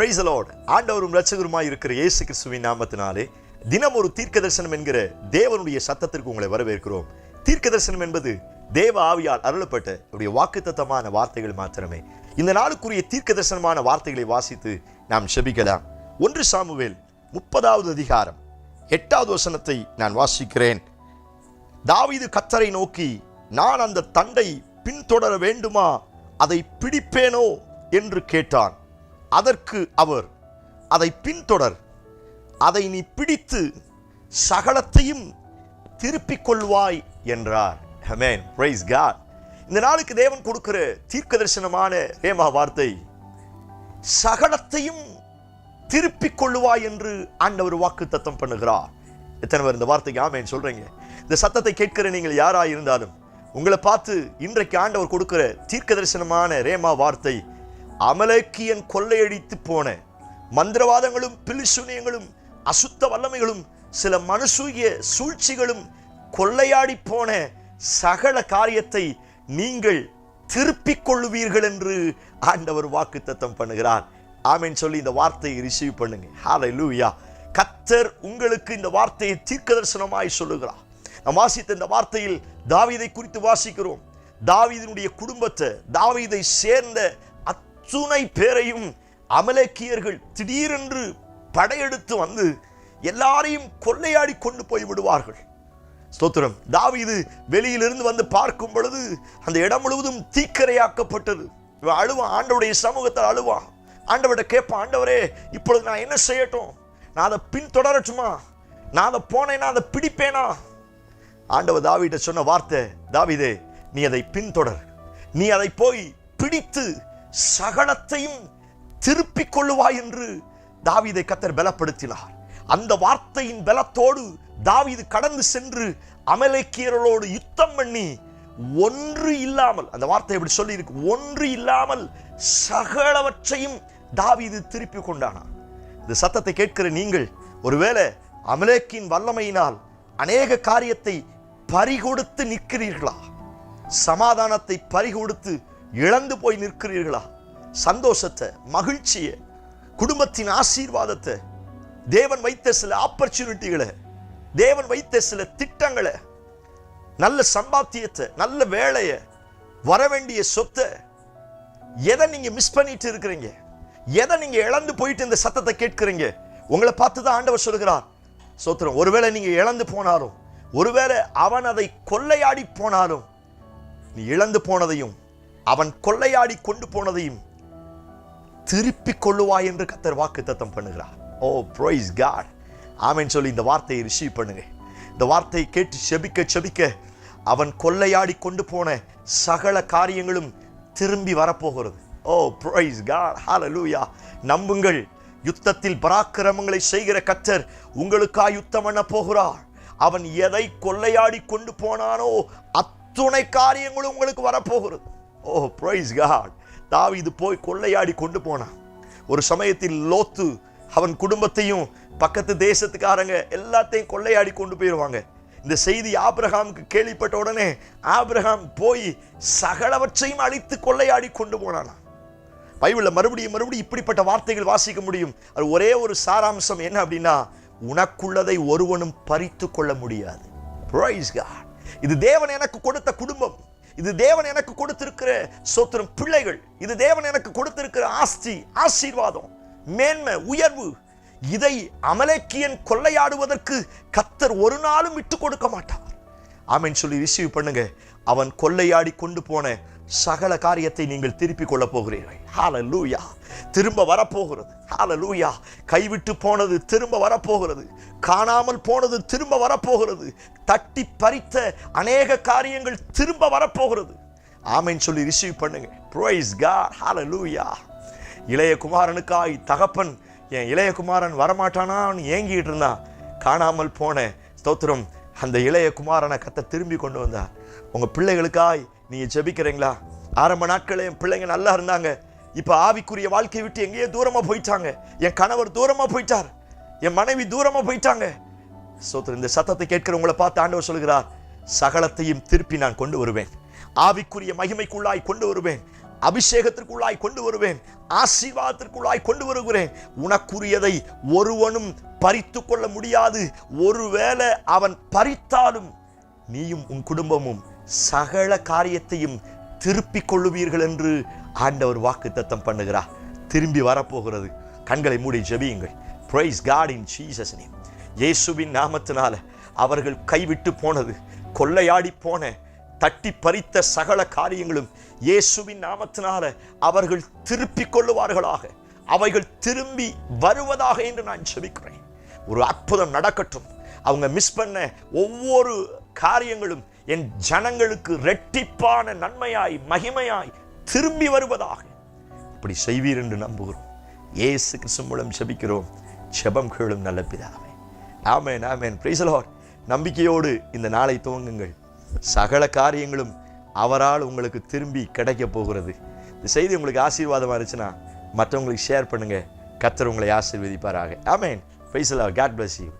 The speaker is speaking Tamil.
பிரைஸ் அலோட் ஆண்டவரும் ரட்சகருமாய் இருக்கிற இயேசு கிறிஸ்துவின் நாமத்தினாலே தினம் ஒரு தீர்க்க தரிசனம் என்கிற தேவனுடைய சத்தத்திற்கு உங்களை வரவேற்கிறோம். தீர்க்க தரிசனம் என்பது தேவ ஆவியால் அருளப்பட்ட உடைய வாக்குத்தத்தமான வார்த்தைகள் மாத்திரமே. இந்த நாளுக்குரிய தீர்க்க தரிசனமான வார்த்தைகளை வாசித்து நாம் செபிக்கலாம். ஒன்று சாமுவேல் முப்பதாவது அதிகாரம் எட்டாவது வசனத்தை நான் வாசிக்கிறேன். தாவிது கத்தரை நோக்கி நான் அந்த தண்டை பின்தொடர வேண்டுமா? அதை பிடிப்பேனோ? என்று கேட்டான். அதற்கு அவர் அதை பின்தொடர் அதை நீ பிடித்து சகலத்தையும் திருப்பிக் கொள்வாய் என்றார் Amen. Praise God. இந்த நாளுக்கு தேவன் கொடுக்கிற தீர்க்க தரிசனமான ரேமா வார்த்தை சகலத்தையும் திருப்பிக் கொள்ளுவாய் என்று ஆண்டவர் வாக்கு தத்தம் பண்ணுகிறார் எத்தனை பேர் இந்த வார்த்தைக்கு ஆமேன் சொல்றீங்க இந்த சத்தத்தை கேட்கிற நீங்கள் யாரா இருந்தாலும் உங்களை பார்த்து இன்றைக்கு ஆண்டவர் கொடுக்கிற தீர்க்க தரிசனமான ரேமா வார்த்தை அமலேக்கியன் கொள்ளையடித்து போன மந்திரவாதங்களும் பிலிசுனியங்களும் அசுத்த வல்லமைகளும் சில மனுசூய சூழ்ச்சிகளும் கொள்ளையாடி போன சகல காரியத்தை நீங்கள் திருப்பிக் கொள்ளுவீர்கள் என்று ஆண்டவர் வாக்குத்தத்தம் பண்ணுகிறார். ஆமென் சொல்லி இந்த வார்த்தையை ரிசீவ் பண்ணுங்க. ஹalleluya கத்தர் உங்களுக்கு இந்த வார்த்தையை தீர்க்கதரிசனமாய் சொல்லுகிறார். நாம் வாசித்த இந்த வார்த்தையில் தாவீதை குறித்து வாசிக்கிறோம். தாவிதனுடைய குடும்பத்தை தாவீதை சேர்ந்த அத்துணை பேரையும் அமலேக்கியர்கள் திடீரென்று படையெடுத்து வந்து எல்லாரையும் கொள்ளையாடி கொண்டு போய் விடுவார்கள். ஸ்தோத்திரம். தாவீது வெளியிலிருந்து வந்து பார்க்கும் பொழுது அந்த இடம் முழுவதும் தீக்கரையாக்கப்பட்டது. இவன் அழுவான். ஆண்டவுடைய சமூகத்தில் அழுவான். ஆண்டவர்கிட்ட கேட்பான் ஆண்டவரே இப்பொழுது நான் என்ன செய்யட்டும்? நான் அதை பின்தொடரட்டுமா? நான் அதை போனேன்னா அதை பிடிப்பேனா? ஆண்டவர் தாவிட சொன்ன வார்த்தை தாவிதே நீ அதை பின்தொடர். நீ அதை போய் பிடித்து சகலத்தையும் திருப்பிக் கொள்ளுவாய் என்று தாவீதை கத்தர் பலப்படுத்தினார். அந்த வார்த்தையின் பலத்தோடு தாவீது கடந்து சென்று அமலைக்கியர்களோடு யுத்தம் பண்ணி ஒன்று இல்லாமல் அந்த வார்த்தை எப்படி சொல்லி இருக்கு ஒன்று இல்லாமல் சகலவற்றையும் தாவிது திருப்பி கொண்டானான் இந்த சத்தத்தை கேட்கிற நீங்கள் ஒருவேளை அமலேக்கின் வல்லமையினால் அநேக காரியத்தை பறிகொடுத்து நிற்கிறீர்களா? சமாதானத்தை பறிகொடுத்து இழந்து போய் நிற்கிறீர்களா? சந்தோஷத்தை மகிழ்ச்சியை குடும்பத்தின் ஆசீர்வாதத்தை தேவன் வைத்த சில ஆப்பர்ச்சுனிட்டிகளை தேவன் வைத்த சில திட்டங்களை நல்ல சம்பாத்தியத்தை நல்ல வேலையை வர வேண்டிய சொத்தை எதை நீங்கள் மிஸ் பண்ணிட்டு இருக்கிறீங்க? எதை நீங்கள் இழந்து போயிட்டு இந்த சத்தத்தை கேட்கிறீங்க? உங்களை பார்த்து தான் ஆண்டவர் சொல்கிறார் சோத்திரம் ஒருவேளை நீங்கள் இழந்து போனாலும் ஒருவேளை அவன் அதை கொள்ளையாடி போனாலும் நீ இழந்து போனதையும் அவன் கொள்ளையாடி கொண்டு போனதையும் திருப்பிக் கொள்ளுவாய் என்று கத்தர் வாக்கு தத்தம் பண்ணுகிறார். ஓ ப்ரோய்ஸ் காட் ஆமென் சொல்லி இந்த வார்த்தையை ரிசீவ் பண்ணுங்க. இந்த வார்த்தையை கேட்டு செபிக்க செபிக்க அவன் கொள்ளையாடி கொண்டு போன சகல காரியங்களும் திரும்பி வரப்போகிறது. ஓ ப்ரோய்ஸ் காட் லூயா நம்புங்கள். யுத்தத்தில் பராக்கிரமங்களை செய்கிற கத்தர் உங்களுக்காக யுத்தம் பண்ண போகிறார். அவன் எதை கொள்ளையாடி கொண்டு போனானோ அத்துணை காரியங்களும் உங்களுக்கு வரப்போகிறது. ஓ ப்ரைஸ் காட் இது போய் கொள்ளையாடி கொண்டு போனான். ஒரு சமயத்தில் லோத்து அவன் குடும்பத்தையும் பக்கத்து தேசத்துக்காரங்க எல்லாத்தையும் கொள்ளையாடி கொண்டு போயிடுவாங்க இந்த செய்தி ஆபிரகாமுக்கு கேள்விப்பட்ட உடனே ஆபிரகாம் போய் சகலவற்றையும் அழித்து கொள்ளையாடி கொண்டு போனானா பைபிளில் மறுபடியும் மறுபடியும் இப்படிப்பட்ட வார்த்தைகள் வாசிக்க முடியும். அது ஒரே ஒரு சாராம்சம் என்ன அப்படின்னா உனக்குள்ளதை ஒருவனும் பறித்து கொள்ள முடியாது. இது தேவன் எனக்கு கொடுத்த குடும்பம். இது தேவன் எனக்கு கொடுத்திருக்கிற சோத்திரம் பிள்ளைகள் இது தேவன் எனக்கு கொடுத்திருக்கிற ஆஸ்தி ஆசீர்வாதம் மேன்மை உயர்வு. இதை அமலேக்கியன் கொள்ளையாடுவதற்கு கத்தர் ஒரு நாளும் விட்டு கொடுக்க மாட்டார். ஆமென் சொல்லி ரிசீவ் பண்ணுங்க. அவன் கொள்ளையாடி கொண்டு போன சகல காரியத்தை நீங்கள் திருப்பிக் கொள்ளப் போகிறீர்கள். ஹால லூயா திரும்ப வரப்போகிறது. ஹால லூயா கைவிட்டு போனது திரும்ப வரப்போகிறது. காணாமல் போனது திரும்ப வரப்போகிறது. தட்டி பறித்த அநேக காரியங்கள் திரும்ப வரப்போகிறது. ஆமைன்னு சொல்லி ரிசீவ் பண்ணுங்க ப்ரோயிஸ்கா ஹால லூயா இளைய குமாரனுக்காய் தகப்பன் என் இளைய குமாரன் வரமாட்டானான்னு ஏங்கிட்டு இருந்தான். காணாமல் போன ஸ்தோத்திரம். அந்த இளைய குமாரனை கத்த திரும்பி கொண்டு வந்தார் உங்கள் பிள்ளைகளுக்காய் நீங்கள் ஜெபிக்கிறீங்களா? ஆரம்ப நாட்கள் என் பிள்ளைங்க நல்லா இருந்தாங்க. இப்போ ஆவிக்குரிய வாழ்க்கையை விட்டு எங்கேயோ தூரமாக போயிட்டாங்க. என் கணவர் தூரமாக போயிட்டார். என் மனைவி தூரமாக போயிட்டாங்க. சோத்திர இந்த சத்தத்தை கேட்கிறவங்களை பார்த்து ஆண்டவர் சொல்கிறார் சகலத்தையும் திருப்பி நான் கொண்டு வருவேன். ஆவிக்குரிய மகிமைக்குள்ளாய் கொண்டு வருவேன். அபிஷேகத்திற்குள்ளாய் கொண்டு வருவேன் ஆசீர்வாதத்திற்குள்ளாய் கொண்டு வருகிறேன். உனக்குரியதை ஒருவனும் பறித்து கொள்ள முடியாது. ஒருவேளை அவன் பறித்தாலும் நீயும் உன் குடும்பமும் சகல காரியத்தையும் திருப்பிக் கொள்ளுவீர்கள் என்று ஆண்டவர் வாக்கு தத்தம் பண்ணுகிறார். திரும்பி வரப்போகிறது. கண்களை மூடி ஜெபியுங்கள். Praise God in Jesus name இயேசுவின் நாமத்தினால அவர்கள் கைவிட்டு போனது கொள்ளையாடி போன தட்டி பறித்த சகல காரியங்களும் இயேசுவின் நாமத்தினால அவர்கள் திருப்பிக் கொள்ளுவார்களாக. அவைகள் திரும்பி வருவதாக என்று நான் செபிக்கிறேன். ஒரு அற்புதம் நடக்கட்டும். அவங்க மிஸ் பண்ண ஒவ்வொரு காரியங்களும் என் ஜனங்களுக்கு ரெட்டிப்பான நன்மையாய் மகிமையாய் திரும்பி வருவதாக. இப்படி செய்வீர் என்று நம்புகிறோம். ஏசு கிறிஸ்து மூலம் செபிக்கிறோம். செபம் கேளும் நல்ல பிதாவே. ஆமேன் ஆமேன். பிரைஸ் நம்பிக்கையோடு இந்த நாளை துவங்குங்கள். சகல காரியங்களும் அவரால் உங்களுக்கு திரும்பி கிடைக்க போகிறது. இந்த செய்தி உங்களுக்கு ஆசீர்வாதமாக இருந்துச்சுன்னா மற்றவங்களுக்கு ஷேர் பண்ணுங்க. கத்தர் உங்களை ஆசீர்வதிப்பாராக. Amen Lord God bless you